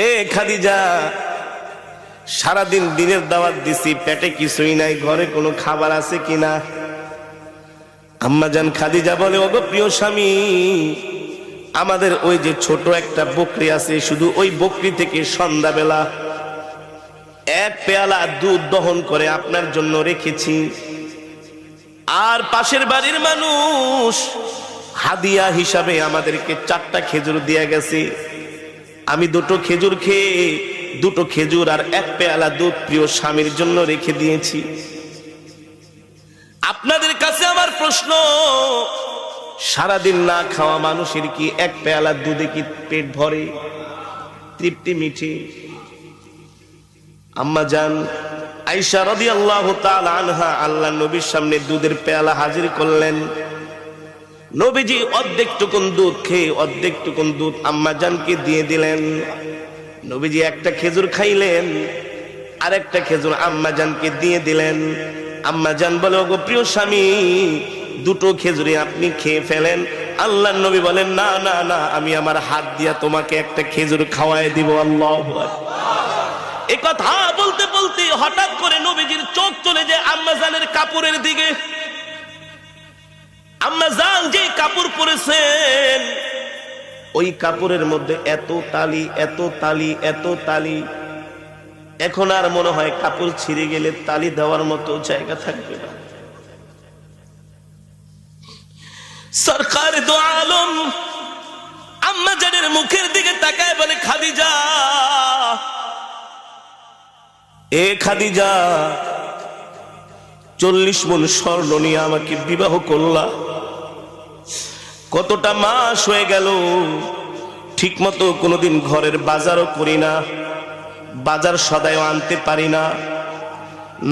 এ খাদিজা, সারাদিন দিনের দাওয়াত দিছি, পেটে কিছুই নাই, ঘরে কোনো খাবার আছে কিনা? আম্মাজান খাদিজা বলে, ওগো প্রিয় স্বামী, আমাদের ওই যে ছোট একটা বকরি আছে, শুধু ওই বকরি থেকে সন্ধ্যাবেলা এক পেয়ালা দুধ দহন করে আপনার জন্য রেখেছি। আর পাশের বাড়ির মানুষ হাদিয়া হিসাবে আমাদেরকে চারটা খেজুর দিয়ে গেছে। আমি দুটো খেজুর খেয়ে দুটো খেজুর আর এক পেয়ালা দুধ প্রিয় স্বামীর জন্য রেখে দিয়েছি। আপনাদের কাছে আমার প্রশ্ন, সারাদিন না খাওয়া মানুষের কি এক পেয়ালা দুধে কি পেট ভরে, তৃপ্তি মিঠে? আম্মা যান আইসা রদি আল্লাহ আনহা আল্লাহ নবীর সামনে দুধের পেয়ালা হাজির করলেন। নবীজি অর্ধেক টুকুন দুধ খেয়ে অর্ধেক টুকুন দুধ আম্মা জানকে দিয়ে দিলেন। নবীজি একটা খেজুর খাইলেন আর একটা খেজুর আম্মা জানকে দিয়ে দিলেন। আম্মা জান বলে, ওগো প্রিয় স্বামী, দুটো খেজুরি আপনি খেয়ে ফেলেন। আল্লাহ নবী বলেন, না না না, আমি আমার হাত দিয়া তোমাকে একটা খেজুর খাওয়াই দিব, আল্লাহ এ কথা বলতে বলতে হঠাৎ করে নবীজির চোখ চলে যায় আম্মা জানের কাপড়ের দিকে। আম্মা জান যে কাপড় পরেছেন, ওই কাপড়ের মধ্যে এত তালি এত তালি এত তালি। এখন আর মনে হয় কাপড় ছিঁড়ে গেলে তালি দেওয়ার মতো জায়গা থাকবে না। সরকার দো আলম আম্মা জানের মুখের দিকে তাকায় বলে, খাদিজা, এ খাদিজা চল্লিশ মন স্বর্ণ নিয়ে আমাকে বিবাহ করলা। কতটা মাস হয়ে গেল ঠিক মতো কোনোদিন ঘরের বাজারও করি না, বাজার সদায়ও আনতে পারি না।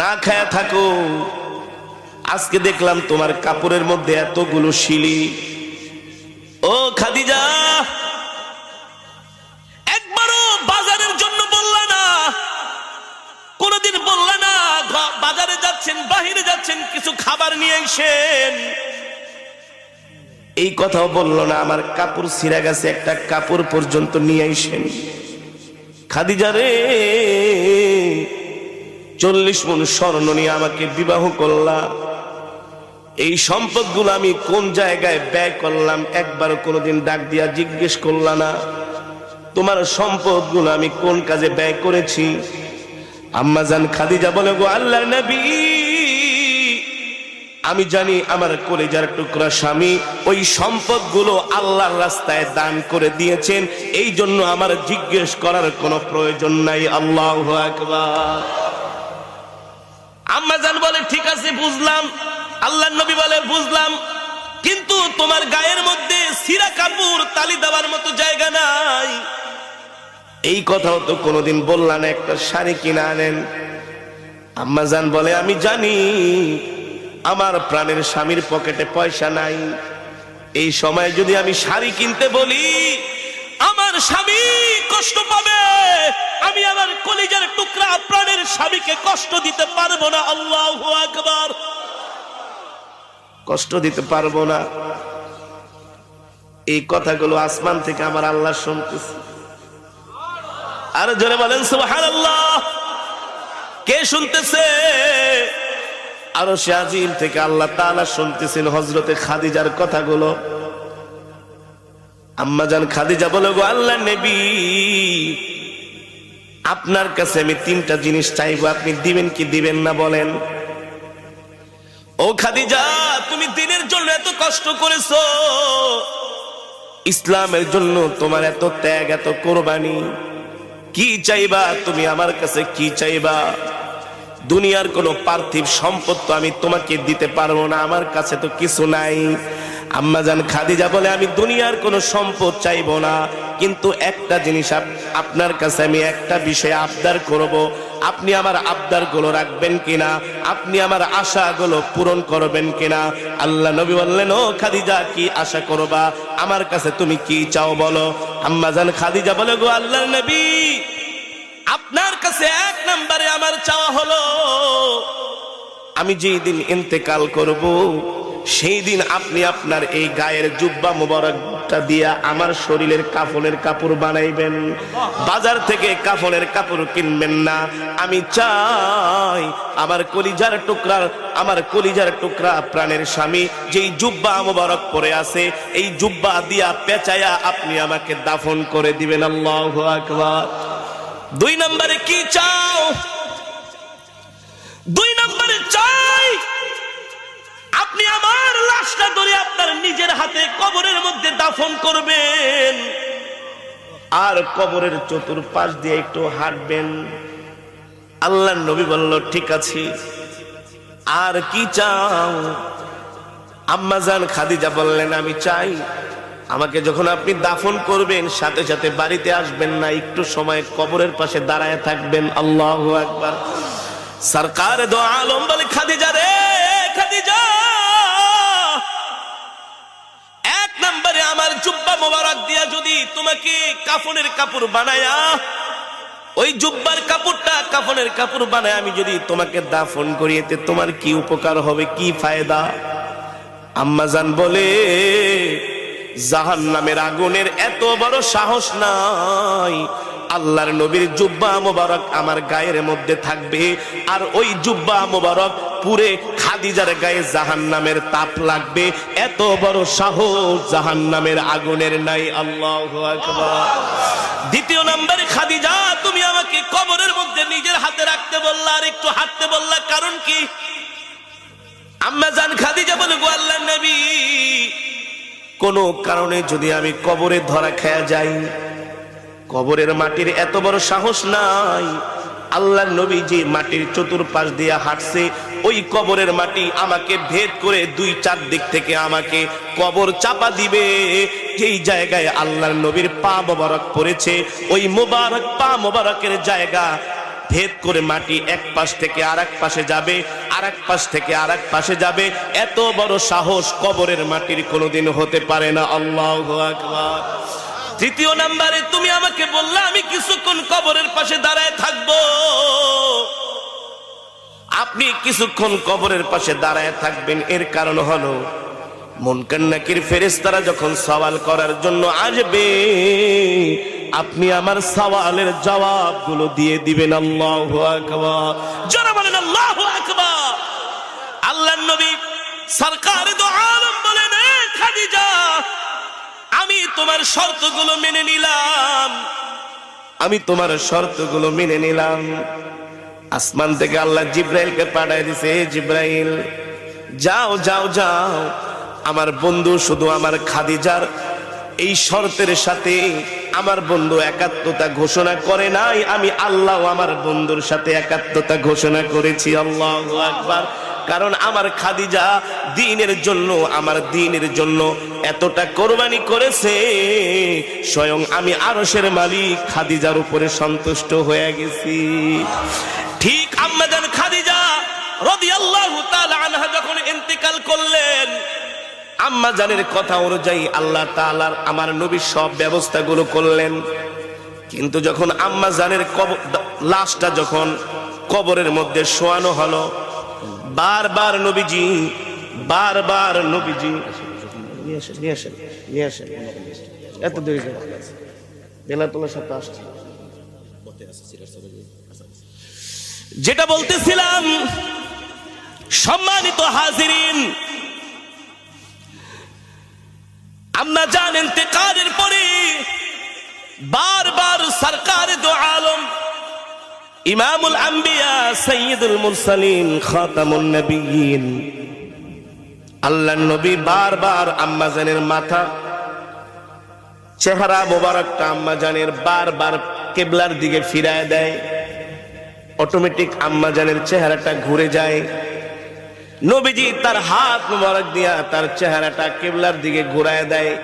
না খায়া থাকো, আজকে দেখলাম তোমার কাপড়ের মধ্যে এতগুলো শিলি। ও খাদিজা যাচ্ছেন, কিছু খাবার নিয়ে এসেন। এই কথাও বলল না, আমার কাপড় ছিঁড়া গেছে, একটা কাপড় পর্যন্ত নিয়ে আইসেন খাদিজা রে, চল্লিশ মন স্বর্ণ নিয়ে আমাকে বিবাহ করলা। এই সম্পদগুলো আমি কোন জায়গায় ব্যয় করলাম একবার কোনোদিন ডাক দিয়া জিজ্ঞেস করলা না। তোমার সম্পদগুলো আমি কোন কাজে ব্যয় করেছি? আম্মাজান খাদিজা বলে, গো আল্লাহ নবী আমি জানি আমার কলেজার টুকরা স্বামী ওই সম্পদগুলো আল্লাহর রাস্তায় দান করে দিয়েছেন। এই জন্য আমার জিজ্ঞেস করার কোনো প্রয়োজন নাই। আল্লাহ আম্মাজান বলে, ঠিক আছে, বুঝলাম। আল্লাহ নবী বলে, বুঝলাম। কিন্তু তোমার গায়ের মধ্যে সিরা কাপড় তালি দেওয়ার মতো জায়গা নাই। এই কথাও তো কোনোদিন বললাম, একটা শাড়ি কিনে আনেন। আম্মাজান বলে, আমি জানি। আমার প্রাণের স্বামীর পকেটে পয়সা নাই। এই সময় যদি আমি শাড়ি কিনতে বলি, আমার স্বামী কষ্ট পাবে। আমি আমার কলিজার টুকরা প্রাণের স্বামীকে কষ্ট দিতে পারব না। আল্লাহ আকবার। কষ্ট দিতে পারব না। এই কথাগুলো আসমান থেকে আমার আল্লাহ শুনতেছে। আর জোরে বলেন, সুবহানাল্লাহ। কে শুনতেছে? আরও সে আজিম থেকে আল্লাহ তাআলা শুনতেছেন হজরতে খাদিজার কথাগুলো। আম্মাজান খাদিজা বলে, গো আল্লাহ নবী, আপনার কাছে আমি তিনটা জিনিস চাইব, আপনি দিবেন কি দিবেন না বলেন? ও খাদিজা, তুমি দিনের জন্য এত কষ্ট করেছ। ইসলামের জন্য তোমার এত ত্যাগ, এত কোরবানি। কি চাইবা, তুমি আমার কাছে কি চাইবা? দুনিয়ার কোনো পার্থিব সম্পদ তো আমি তোমাকে দিতে পারব না, আমার কাছে তো কিছু নাই। আম্মা জান খাদিজা বলে, আমি দুনিয়ার কোনো সম্পদ চাইব না, কিন্তু একটা জিনিস আপ- আপনার কাছে আমি একটা বিষয়ে আবদার করব। আপনি আমার আবদারগুলো রাখবেন কিনা? আপনি আমার আশাগুলো পূরণ করবেন কিনা? আল্লাহ নবী বললেন, ও খাদিজা, কি আশা করবা? আমার কাছে তুমি কি চাও বলো? আম্মা জান খাদিজা বলে, গো আল্লাহ নবী আপনার কাছে এক নম্বরে আমার চাওয়া হলো, আমি যেই দিন ইন্তেকাল করব, সেই দিন আপনি আপনার এই গায়ের জুব্বা মুবারক দিয়া আমার শরীরের কাফনের কাপড় বানাইবেন। বাজার থেকে কাফনের কাপড় কিনবেন না। আমি চাই আমার কলিজার টুকরার, আমার কলিজার টুকরা প্রাণের স্বামী, যেই জুব্বা মোবারক পরে আছে, এই জুব্বা দিয়া পেঁচায়া আপনি আমাকে দাফন করে দিবেন। আল্লাহ আকবার। দুই নম্বরে কি চাও? দুই নম্বরে চাই, আপনি আমার লাশটা ধরে আপনার নিজের হাতে কবরের মধ্যে দাফন করবেন। আর কবরের চতুর্পাশ দিয়ে একটু হাঁটবেন। আল্লাহ নবী বলল, ঠিক আছে। আর কি চাও? আম্মাজান খাদিজা বললেন, আমি চাই আমাকে যখন আপনি দাফন করবেন, সাথে সাথে বাড়িতে আসবেন না, একটু সময় কবরের পাশে দাঁড়ায় থাকবেন। আল্লাহ একবার সরকার দো আলম বলে, খাদিজা এক নম্বরে আমার জুব্বা মোবারক দিয়া যদি তোমাকে কাফনের কাপড় বানায়া, ওই জুব্বার কাপড়টা কাফনের কাপড় বানায়, আমি যদি তোমাকে দাফন করিয়েতে তোমার কি উপকার হবে, কি ফায়দা? আম্মাজান বলে জাহান নামের আগুনের এত বড় সাহস নাই। আল্লাহর নবীর জুব্বা মোবারক আমার গায়ের মধ্যে থাকবে, আর ওই জুব্বা মোবারক পুরে খাদিজার গায়ে জাহান নামের তাপ লাগবে। এত বড় সাহস জাহান নামের আগুনের নাই, আল্লাহ দ্বিতীয় নম্বরে খাদিজা, তুমি আমাকে কবরের মধ্যে নিজের হাতে রাখতে বললা আর একটু হাঁটতে বললা, কারণ কি? আম্মা জান কোন কারণে যদি আমি কবরে ধরা খেয়া যাই, কবরের মাটির এত বড় সাহস নাই। আল্লাহ নবী যে মাটির চতুর্পাশ দিয়ে হাঁটছে, ওই কবরের মাটি আমাকে ভেদ করে দুই চার দিক থেকে আমাকে কবর চাপা দিবে। যেই জায়গায় আল্লাহর নবীর পা মোবারক পড়েছে, ওই মোবারক, পা মোবারকের জায়গা ভেদ করে মাটি এক পাশ থেকে আর পাশে যাবে। আর এক পাশ থেকে আর এক পাশে যাবে। এত বড় সাহস কবরের মাটির কোনোদিন হতে পারে না। আল্লাহ আকবার। তৃতীয় নাম্বারে, তুমি আমাকে বললা আমি কিছুক্ষণ কবরের পাশে দাঁড়ায় থাকব। আপনি কিছুক্ষণ কবরের পাশে দাঁড়ায় থাকবেন, এর কারণ হলো মনকান নাকির ফেরেস্তারা যখন সওয়াল করার জন্য আসবে, আপনি আমার সওয়ালের জবাবগুলো দিয়ে দিবেন। আল্লাহু আকবার। যারা বলেন আল্লাহু আকবার আল্লাহর নবী সরকার খাদিজা, আমি তোমার শর্তগুলো মেনে নিলাম। আমি তোমার শর্তগুলো মেনে নিলাম। আসমান থেকে আল্লাহ জিব্রাইলকে পাঠায় দিছে, "এ জিব্রাইল, যাও যাও যাও। আমার বন্ধু শুধু আমার খাদিজার। এই শর্তের সাথে আমার বন্ধু একাত্মতা ঘোষণা করে নাই। আমি আল্লাহ আমার বন্ধুর সাথে একাত্মতা ঘোষণা করেছি। আল্লাহ আকবার। কারণ আমার খাদিজা দিনের জন্য, আমার দিনের জন্য এতটা কোরবানি করেছে। স্বয়ং আমি আরশের মালিক খাদিজার উপরে সন্তুষ্ট হয়ে গেছি। ঠিক আম্মাজান খাদিজা রাদিয়াল্লাহু তাআলা আনহা যখন ইন্তেকাল করলেন, আম্মা জানের কথা অনুযায়ী আল্লাহ তাআলার আমার নবী সব ব্যবস্থাগুলো করলেন। কিন্তু যখন আম্মা জানের লাশটা যখন কবরের মধ্যে শোয়ানো হলো বারবার নবীজি বারবার নবীজি। নিয়ে আসেন নিয়ে আসেন নিয়ে আসেন। এত দেরি বেলা তোলার সাথে আসছে। যেটা বলতেছিলাম সম্মানিত হাজিরিন আমরা জানেন তেকারের পরে বারবার সরকার দো আলম ইমামুল আম্বিয়া সৈয়দুল মুরসালিন খাতামুন নবীন। আল্লাহ নবী বারবার আম্মাজানের মাথা, চেহারা মোবারকটা আম্মাজানের বারবার কেবলার দিকে ফিরায় দেয়। অটোমেটিক আম্মাজানের চেহারাটা ঘুরে যায়। নবীজি তার হাত মোবারক দিয়া তার চেহারাটা কেবলার দিকে ঘুরায় দেয়।